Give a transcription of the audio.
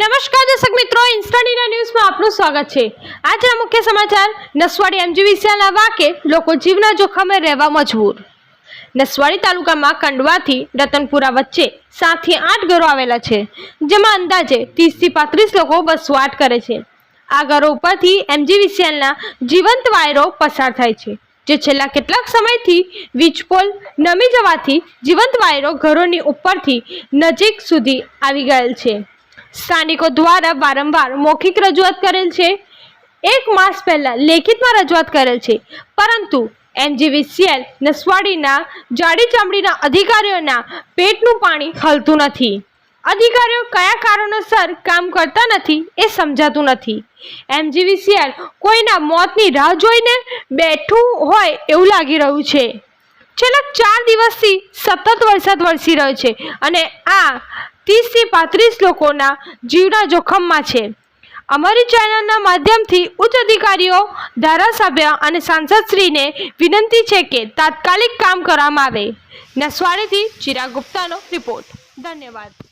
નમસ્કાર દર્શક મિત્રો ઇન્સ્ટાડીના ન્યૂઝમાં આપનું સ્વાગત છે. આજના મુખ્ય સમાચાર, નસવાડી એમજીવીસીએલના વાકે લોકો જીવના જોખમે રહેવા મજબૂર. નસવાડી તાલુકામાં કંડવાથી રતનપુરા વચ્ચે સાતથી આઠ ઘરો આવેલા છે, જેમાં અંદાજે ત્રીસથી પાંત્રીસ લોકો વસવાટ કરે છે. આ ઘરો ઉપરથી એમજી એમજીવીસીએલના જીવંત વાયરો પસાર થાય છે, જે છેલ્લા કેટલાક સમયથી વીજપોલ નમી જવાથી જીવંત વાયરો ઘરોની ઉપરથી નજીક સુધી આવી ગયેલ છે. સ્થાનિકો દ્વારા વારંવાર મૌખિક રજૂઆત કરેલ છે. એક માસ પહેલા લેખિતમાં રજૂઆત કરેલ છે. પરંતુ એમજીવીસીએલ નસવાડીના જાડી ચામડીના અધિકારીઓના પેટનું પાણી હલતું નથી. અધિકારીઓ કયા કારણોસર કામ કરતા નથી એ સમજાતું નથી. એમજીવીસીએલ કોઈના મોતની રાહ જોઈને બેઠું હોય એવું લાગી રહ્યું છે. છેલ્લા ચાર દિવસથી સતત વરસાદ વરસી રહ્યો છે અને આ ત્રીસથી પાંત્રીસ લોકોના જીવના જોખમમાં છે. અમારી ચેનલના માધ્યમથી ઉચ્ચ અધિકારીઓ, ધારાસભ્ય અને સાંસદશ્રીને વિનંતી છે કે તાત્કાલિક કામ કરવામાં આવે. નસવાડીથી ચિરાગ ગુપ્તાનો રિપોર્ટ. ધન્યવાદ.